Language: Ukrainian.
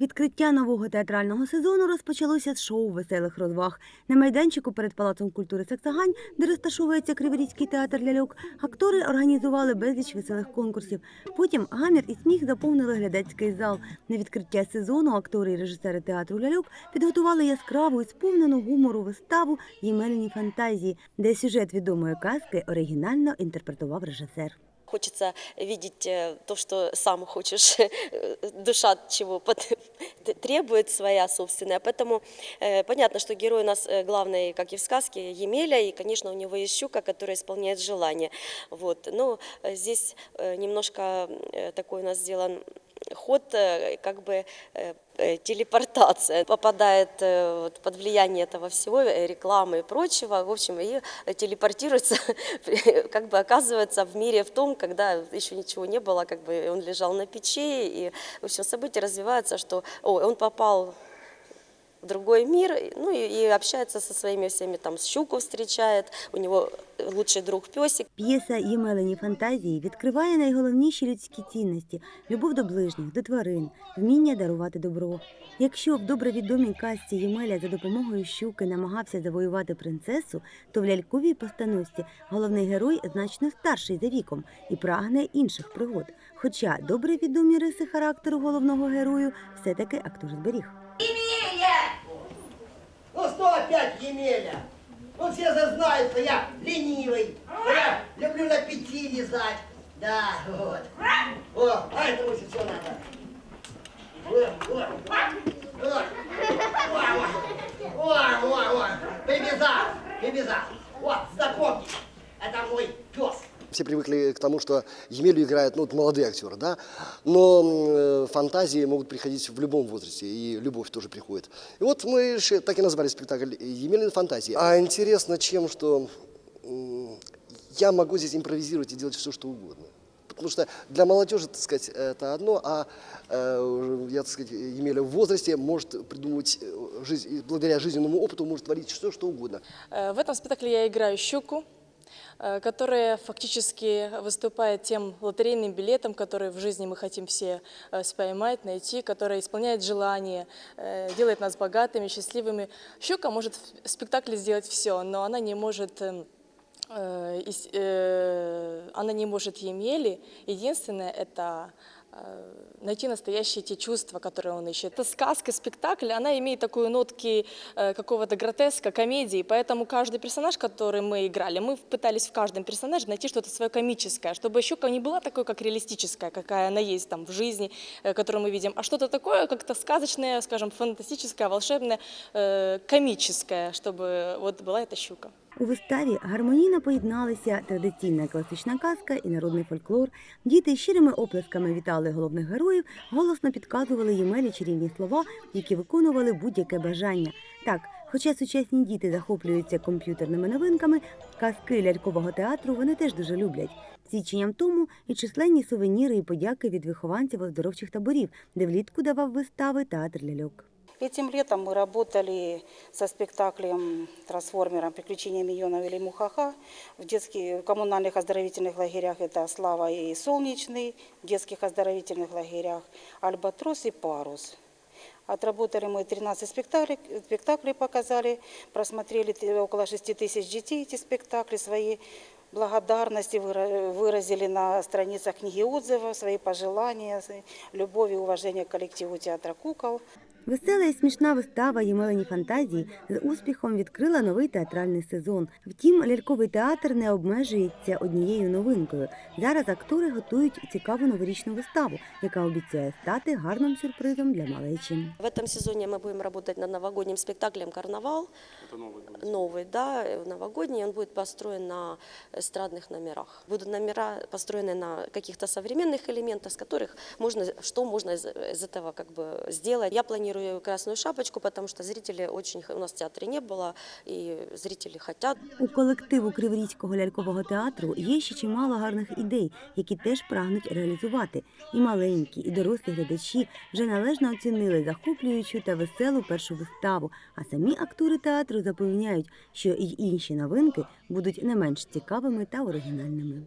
Відкриття нового театрального сезону розпочалося з шоу веселих розваг. На майданчику перед Палацом культури Саксагань, де розташовується Криворізький театр ляльок, актори організували безліч веселих конкурсів. Потім гамір і сміх заповнили глядацький зал. На відкриття сезону актори і режисери театру ляльок підготували яскраву і сповнену гумору виставу «Ємелені фантазії, де сюжет відомої казки оригінально інтерпретував режисер Хочется видеть э, то, что сам хочешь, душа чего под- требует своя собственная. Поэтому э, понятно, что герой у нас э, главный, как и в сказке, Емеля, и, конечно, у него есть щука, которая исполняет желание. Вот. Но э, здесь э, немножко э, такой у нас сделан ход, э, как бы э, э, телепортация. Попадает вот под влияние этого всего, рекламы и прочего, в общем, и телепортируется, как бы оказывается в мире в том, когда еще ничего не было, как бы он лежал на печи, и, в общем, события развиваются, что ой, он попал в другой мир, ну и, и общается со своими всеми, там, щуку встречает, у него лучший друг песик, П'єса Ємелені фантазії відкриває найголовніші людські цінності: любов до ближніх, до тварин, вміння дарувати добро. Якщо в добре відомій казці Ємеля за допомогою щуки намагався завоювати принцесу, то в ляльковій постановці головний герой значно старший за віком і прагне інших пригод. Хоча добре відомі риси характеру головного герою все-таки актор зберіг. Ну что опять Емеля? Ну все же знают, что я ленивый, я люблю на пяти лизать. Да, вот. О, а это лучше всего надо. Вот, вот, вот. Ой, ой, ой, ой. Прибежал, прибежал. Вот, пес. Все привыкли к тому, что Емелю играют ну, вот молодые актеры, да, но э, фантазии могут приходить в любом возрасте, и любовь тоже приходит. И вот мы так и назвали спектакль «Емелин фантазии». А интересно чем, что м, я могу здесь импровизировать и делать все, что угодно. Потому что для молодежи, так сказать, это одно, а э, я, так сказать, Емеля в возрасте может придумывать э, жизнь, благодаря жизненному опыту может творить все, что угодно. Э, В этом спектакле я играю щуку, э, которая фактически выступает тем лотерейным билетом, который в жизни мы хотим все э, споймать, найти, который исполняет желания, э, делает нас богатыми, счастливыми. Щука может в спектакле сделать все, но она не может эм, э, э, она не может Емели. Единственное – это э, найти настоящие те чувства, которые он ищет. Это сказка, спектакль, она имеет такую нотки э, какого-то гротеска, комедии, поэтому каждый персонаж, который мы играли, мы пытались в каждом персонаже найти что-то свое комическое, чтобы щука не была такой, как реалистическая, какая она есть там в жизни, э, которую мы видим, а что-то такое как-то сказочное, скажем, фантастическое, волшебное, э, комическое, чтобы вот была эта щука. У виставі гармонійно поєдналися традиційна класична казка і народний фольклор. Діти щирими оплесками вітали головних героїв, голосно підказували Ємелі чарівні слова, які виконували будь-яке бажання. Так, хоча сучасні діти захоплюються комп'ютерними новинками, казки лялькового театру вони теж дуже люблять. Свідченням тому і численні сувеніри і подяки від вихованців оздоровчих таборів, де влітку давав вистави театр ляльок. Этим летом мы работали со спектаклем «Трансформером. Приключения миньонов или Мухаха» в детских коммунальных оздоровительных лагерях. Это «Слава» и «Солнечный», в детских оздоровительных лагерях «Альбатрос» и «Парус». Отработали мы 13 спектаклей, спектаклей показали, просмотрели около 6 тысяч детей эти спектакли, свои благодарности выра- выразили на страницах книги отзывов, свои пожелания, любовь и уважение к коллективу театра «Кукол». Весела і смішна вистава Ємелені фантазії з успіхом відкрила новий театральний сезон. Втім, ляльковий театр не обмежується однією новинкою. Зараз актори готують цікаву новорічну виставу, яка обіцяє стати гарним сюрпризом для малечі. В этом сезоне мы будем работать над новогодним спектаклем «Карнавал». новый. да, э, новогодний. Он будет построен на эстрадных номерах. Будут номера построены на каких-то современных элементах, с которых можно, что можно из, из этого как бы сделать. Я планирую «Красную шапочку», потому что зрители очень, у нас в театре не было, и зрители хотят. У колективу Криворізького лялькового театру є ще чимало гарних ідей, які теж прагнуть реалізувати. І маленькі, і дорослі глядачі вже належно оцінили захоплюючу та веселу першу виставу. А самі актори театру запевняють, що й інші новинки будуть не менш цікавими та оригінальними.